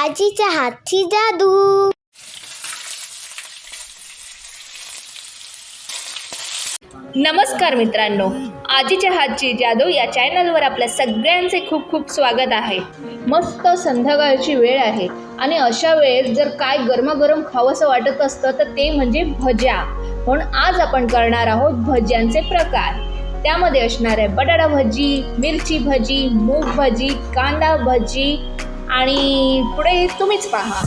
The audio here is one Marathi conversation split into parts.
आजीच्या हातची जादू. नमस्कार मित्रांनो आजीच्या हातची जादू या चॅनलवर आपल्या सगळ्यांचे खूप खूप स्वागत आहे. मस्त संध्याकाळची वेळ आहे आणि अशा वेळेस जर काय गरमागरम खावंसं वाटत असतं तर ते म्हणजे भज्या. म्हणून आज आपण करणार आहोत भज्यांचे प्रकार. त्यामध्ये असणार आहे बटाटा भजी मिरची भजी मूग भजी कांदा भजी आणि पुढे तुम्हीच पहा.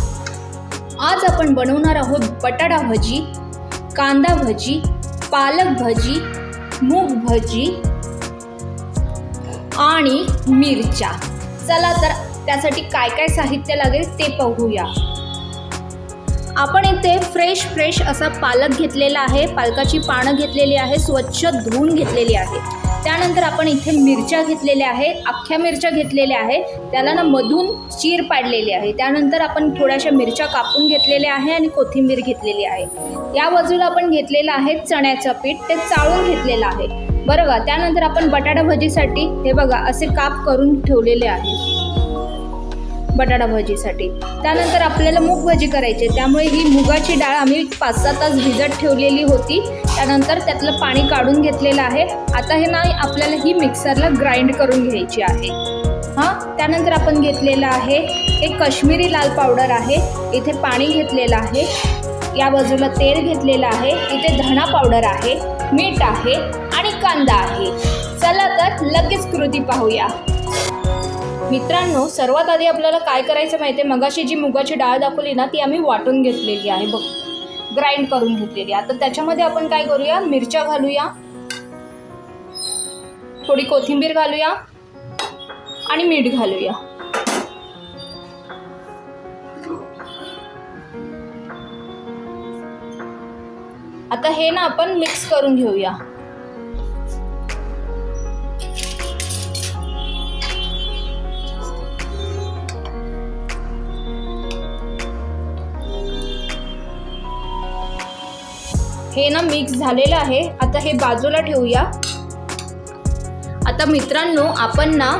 आज आपण बनवणार आहोत बटाटा भजी कांदा भजी पालक भजी मूग भजी आणि मिरच्या. चला तर त्यासाठी काय काय साहित्य लागेल ते पाहूया आपण इथे फ्रेश फ्रेश असा पालक घेतलेला आहे. पालकाची पानं घेतलेली आहे. स्वच्छ धुवून घेतलेली आहे. त्यानंतर आपण इथे मिरच्या घेतलेल्या आहे. अख्ख्या मिरच्या घेतलेल्या आहे. त्याला ना मधून चीर पाडलेली आहे. त्यानंतर आपण थोड्याशा मिरच्या कापून घेतलेल्या आहे आणि कोथिंबीर घेतलेली आहे. या बाजूला आपण घेतलेलं आहे चण्याचं पीठ. ते चाळून घेतलेलं आहे. बरं का त्यानंतर आपण बटाटा भजीसाठी हे बघा असे काप करून ठेवलेले आहे. बटाटा भजीसाठी. त्यानंतर आपल्याला मूग भजी करायची आहे. त्यामुळे ही मुगाची डाळ आम्ही पाच सहा तास भिजत ठेवलेली होती. त्यानंतर त्यातलं पाणी काढून घेतलेलं आहे. आता हे ना आपल्याला ही मिक्सरला ग्राइंड करून घ्यायची आहे. हां त्यानंतर आपण घेतलेलं आहे. एक काश्मीरी लाल पावडर आहे. इथे पाणी घेतलेलं आहे. या बाजूला तेल घेतलेलं आहे. इथे धणा पावडर आहे. मीठ आहे. आणि कांदा आहे. चला तर लगेच कृती पाहूया. मित्रांनो सर्वात आधी आपल्याला काय करायचं माहिती आहे? मगाशी जी मुगाची डाळ दाखवली ना ती आम्ही वाटून घेतलेली आहे. बघ ग्राइंड करून घेतलेली आता त्याच्यामध्ये आपण काय करूया? मिरच्या घालूया. थोडी कोथिंबीर घालूया. आणि मीठ घालूया. आता हे ना आपण मिक्स करून घेऊया. हे ना मिक्स झालेलं आहे. आता हे बाजूला ठेवूया. आता मित्रांनो आपण ना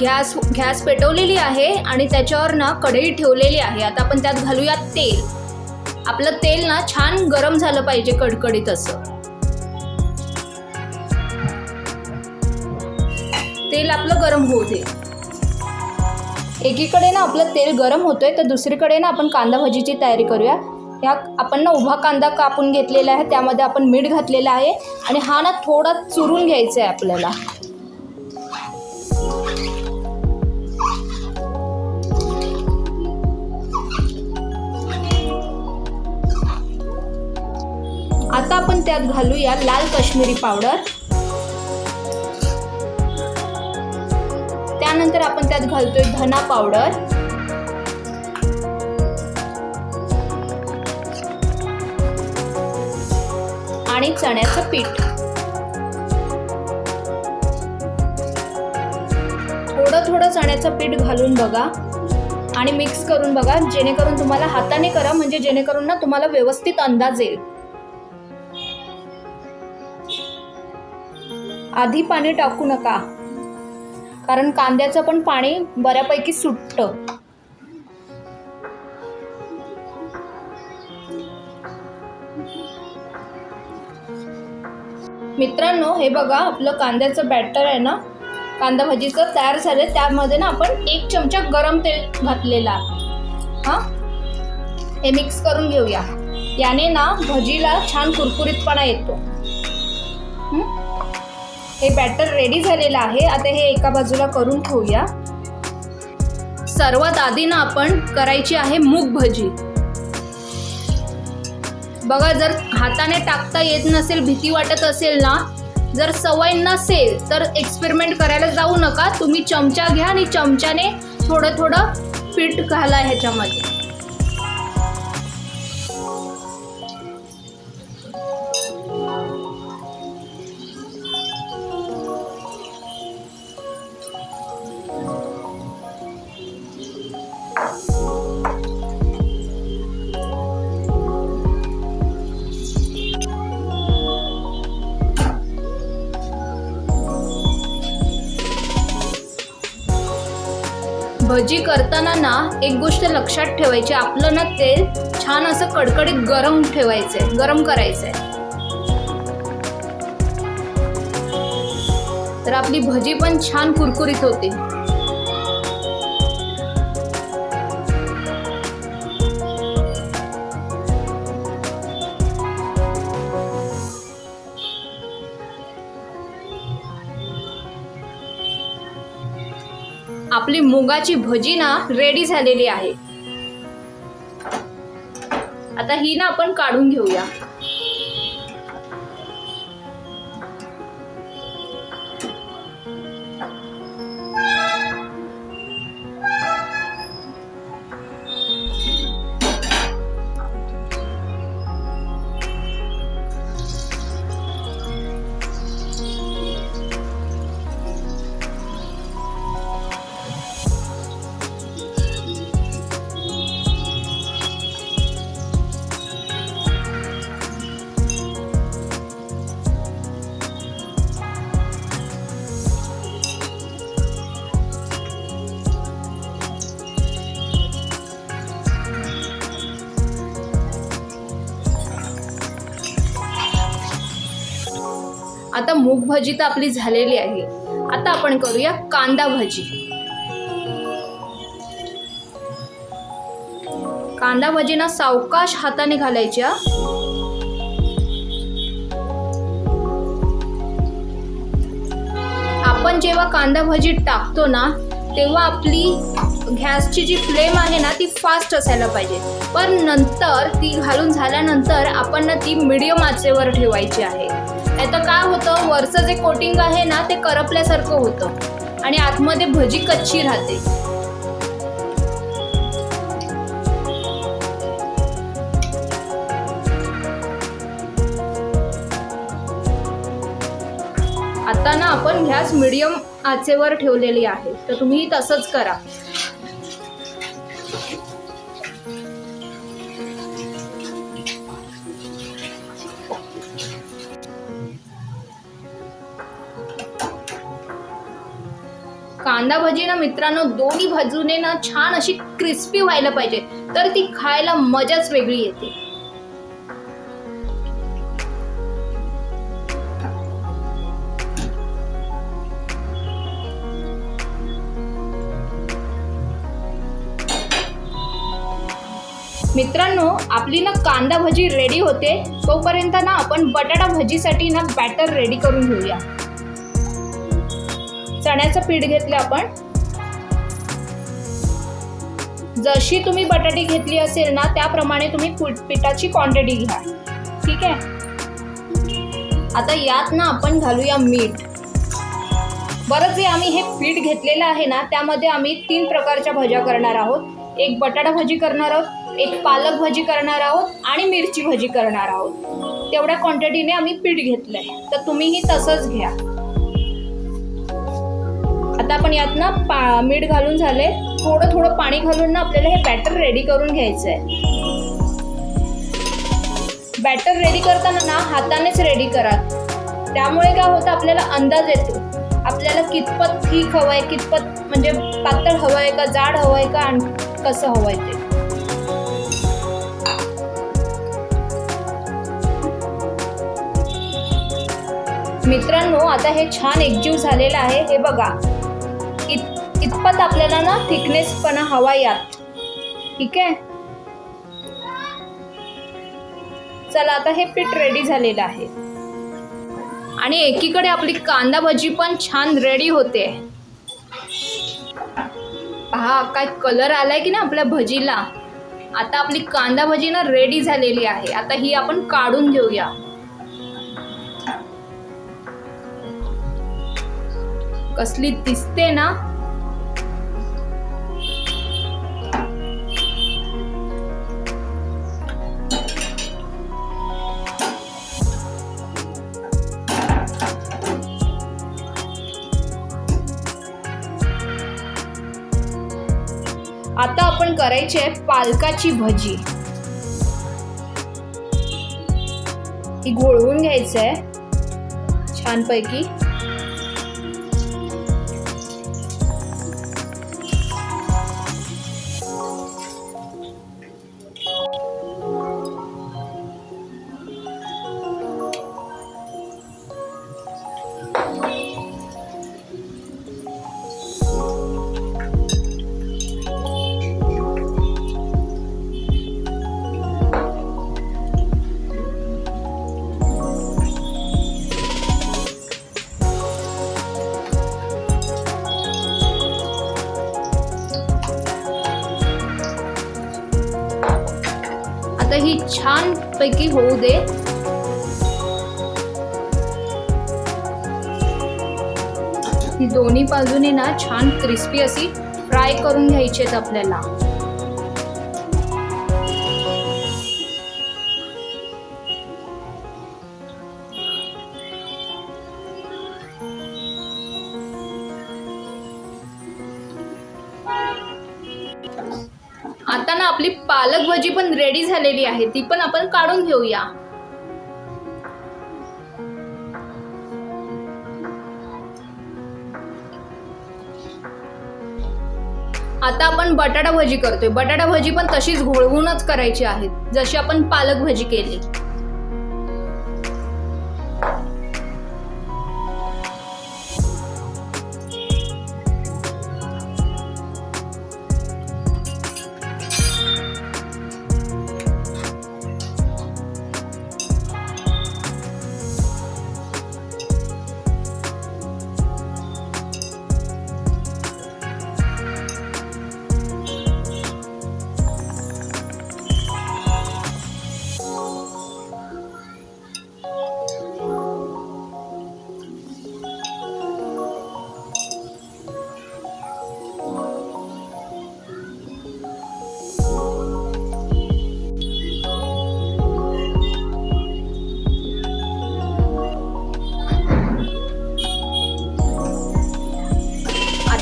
गॅस गॅस पेटवलेली आहे आणि त्याच्यावर ना कढई ठेवलेली आहे. आता आपण त्यात घालूया तेल. आपलं तेल ना छान गरम झालं पाहिजे कडकडीत असं. तेल आपलं गरम होऊ दे. एकीकडे ना आपलं तेल गरम होतोय तर दुसरीकडे ना आपण कांदा भाजीची तयारी करूया. ह्या आपण ना उभा कांदा कापून घेतलेला आहे त्यामध्ये आपण मीठ घातलेलं आहे आणि हा ना थोडा चुरून घ्यायचा आहे आपल्याला. आता आपण त्यात घालूया लाल काश्मीरी पावडर. त्यानंतर आपण त्यात घालतोय धना पावडर. आणि चण्याचं पीठ. थोडं थोडं चण्याचं पीठ घालून बघा आणि मिक्स करून बघा. जेणेकरून तुम्हाला हाताने करा म्हणजे जेणेकरून ना तुम्हाला व्यवस्थित अंदाज येईल. आधी पाणी टाकू नका कारण कांद्याचं पण पाणी बऱ्यापैकी सुटतं. मित्रांनो हे बघा आपलं कांद्याचं बॅटर आहे ना? कांदा भाजीचं तयार झालं त्यामध्ये ना आपण एक चमचा गरम तेल घातलेला. हां? हे मिक्स करून घेऊया. याने ना भजीला छान कुरकुरीतपणा येतो. हे? बॅटर रेडी झालेलं आहे. आता हे एका बाजूला करून ठेवूया. सर्वात आधी ना आपण करायची आहे मूग भजी. बघा जर हाताने टाकता येत नसेल भीती वाटत असेल ना जर सवय नसेल तर एक्सपेरिमेंट करायला जाऊ नका. तुम्ही चमचा घ्या आणि चमच्याने थोडं थोडं पीठ घाला ह्याच्यामध्ये. भजी करताना ना एक गोष्ट लक्षात ठेवायची आपलं ना तेल छान असं कडकडीत गरम ठेवायचंय गरम करायचंय तर आपली भजी पण छान कुरकुरीत होती. आपली मुगाची भजी ना रेडी झालेली आहे. आता ही ना आपण काढून घेऊया. आता मूग भजी तर आपली झालेली आहे. आता आपण करूया कांदा भजी. कांदा भाजीना सावकाश हाताने घालायच्या. आपण जेव्हा कांदा भजी टाकतो ना तेव्हा आपली गॅसची जी फ्लेम आहे ना ती फास्ट असायला पाहिजे. पण नंतर ती घालून झाल्यानंतर आपण ना ती मिडियम आचेवर ठेवायची आहे. नाही तर काय होतं? वरचं जे कोटिंग आहे ना ते करपल्यासारखं होतं. आणि आतमध्ये भजी कच्ची राहते. आता ना आपण गॅस मिडियम आचेवर ठेवलेली आहे. तर तुम्ही तसंच करा. कांदा भजी ना मित्रांनो दोन्ही बाजूने ना छान अशी क्रिस्पी व्हायला पाहिजे. तर ती खायला मजाच वेगळी येते. मित्रांनो आपली ना कांदा भजी रेडी होते. तोपर्यंत ना आपण बटाटा भजीसाठी ना बॅटर रेडी करून घेऊया. चण्याचं पीठ घेतलं आपण. जशी तुम्ही बटाटी घेतली असेल ना त्याप्रमाणे तुम्ही पिठाची क्वांटिटी घ्या. ठीक आहे? आता यात ना आपण घालूया मीठ. बरं जे आम्ही हे पीठ घेतलेलं आहे ना त्यामध्ये आम्ही तीन प्रकारच्या भज्या करणार आहोत. एक बटाटा भजी करणार आहोत एक पालक भाजी करणार आहोत आणि मिरची भजी करणार आहोत. तेवढ्या क्वांटिटीने आम्ही पीठ घेतलं आहे तर तुम्हीही तसंच घ्या. आता आपण यात ना पा मीठ घालून झाले. थोडं थोडं पाणी घालून ना आपल्याला हे बॅटर रेडी करून घ्यायचं आहे बॅटर रेडी करताना ना हातानेच रेडी करा. त्यामुळे काय होतं आपल्याला अंदाज येतो. आपल्याला कितपत ठीक हवं आहे कितपत म्हणजे पातळ हवं आहे का जाड हवं आहे का आणि कसं हवं आहे ते. मित्रांनो आता हे छान एकजीव झालेलं आहे. हे बघा. इतपत आपल्याला ना थिकनेसपणा हवा यात. ठीक आहे? चला आता हे पीठ रेडी झालेलं आहे. आणि एकीकडे आपली कांदा भजी पण छान रेडी होते. पहा काय कलर आलाय की ना आपल्या भजीला? आता आपली कांदा भजी ना रेडी झालेली आहे. आता ही आपण काढून घेऊया. कसली दिसते ना? करायची आहे पालकाची भजी. ही घोळवून घ्यायचं आहे छानपैकी. छानपैकी होऊ दे. ही दोन्ही बाजूने ना छान क्रिस्पी अशी फ्राय करून घ्यायची आहेत आपल्याला. पालक भाजी पण रेडी झालेली आहे. ती पण आपण काढून घेऊया. आता आपण बटाटा भाजी करतोय. बटाटा भाजी पण तशीच घोळवूनच करायची आहे जशी आपण पालक भाजी केली.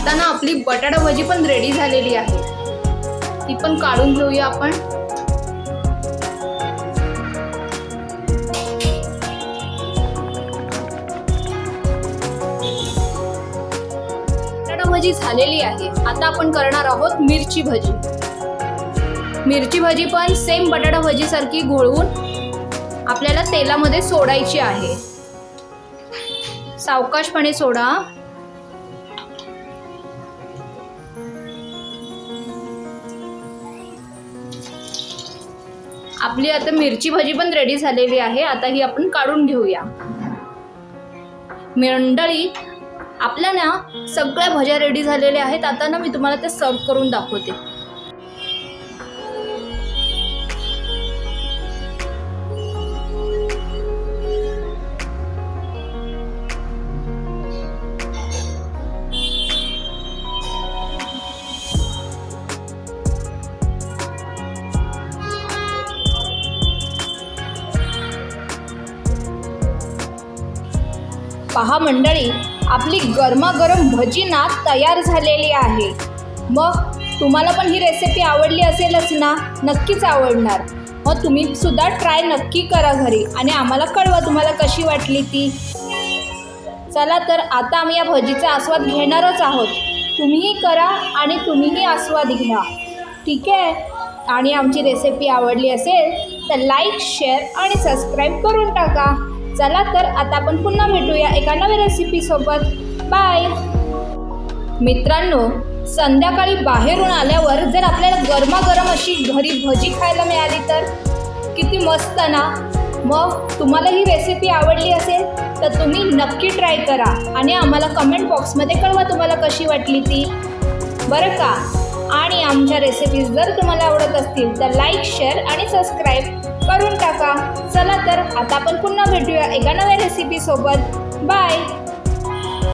आता ना आपली बटाटा भाजी पण रेडी झालेली आहे. ती पण काढून घेऊया आपण. बटाटा भाजी झालेली आहे. आता आपण करणार आहोत मिरची भाजी. मिरची भाजी पण सेम बटाटा भाजी सारखी घोळवून आपल्याला तेलामध्ये सोडायची आहे. सावकाशपणे सोडा. आपली आता मिरची भाजी पण रेडी झालेली आहे. आता ही आपण काढून घेऊया. मंडळी आपल्या ना सगळ्या भाज्या रेडी झालेल्या आहेत. आता ना मी तुम्हाला ते सर्व करून दाखवते. पहा मंडळी आपली गरमागरम भजी ना तयार झालेली आहे. मग तुम्हाला पण ही रेसिपी आवडली असेलच ना? नक्कीच आवडणार. मग तुम्ही सुद्धा ट्राय नक्की करा घरी आणि आम्हाला कळवा तुम्हाला कशी वाटली ती. चला तर आता आम्ही या भजीचा आस्वाद घेणारच आहोत. तुम्हीही करा आणि तुम्हीही आस्वाद घ्या. ठीक आहे? आणि आमची रेसिपी आवडली असेल तर लाईक शेअर आणि सबस्क्राईब करून टाका. चला तर आता आपण पुन्हा भेटूया एका नव्या रेसिपीसोबत बाय मित्रांनो संध्याकाळी बाहेरून आल्यावर जर आपल्याला गरमागरम अशी घरी भजी खायला मिळाली तर? किती मस्त ना? मग तुम्हाला ही रेसिपी आवडली असेल तर तुम्ही नक्की ट्राय करा आणि आम्हाला कमेंट बॉक्समध्ये कळवा तुम्हाला कशी वाटली ती. बरं का? आणि आमच्या रेसिपीज जर तुम्हाला आवडत असतील तर लाईक शेअर आणि सबस्क्राईब करून टाका. चला तर आता आपण पुन्हा भेटूया एका नव्या रेसिपीसोबत बाय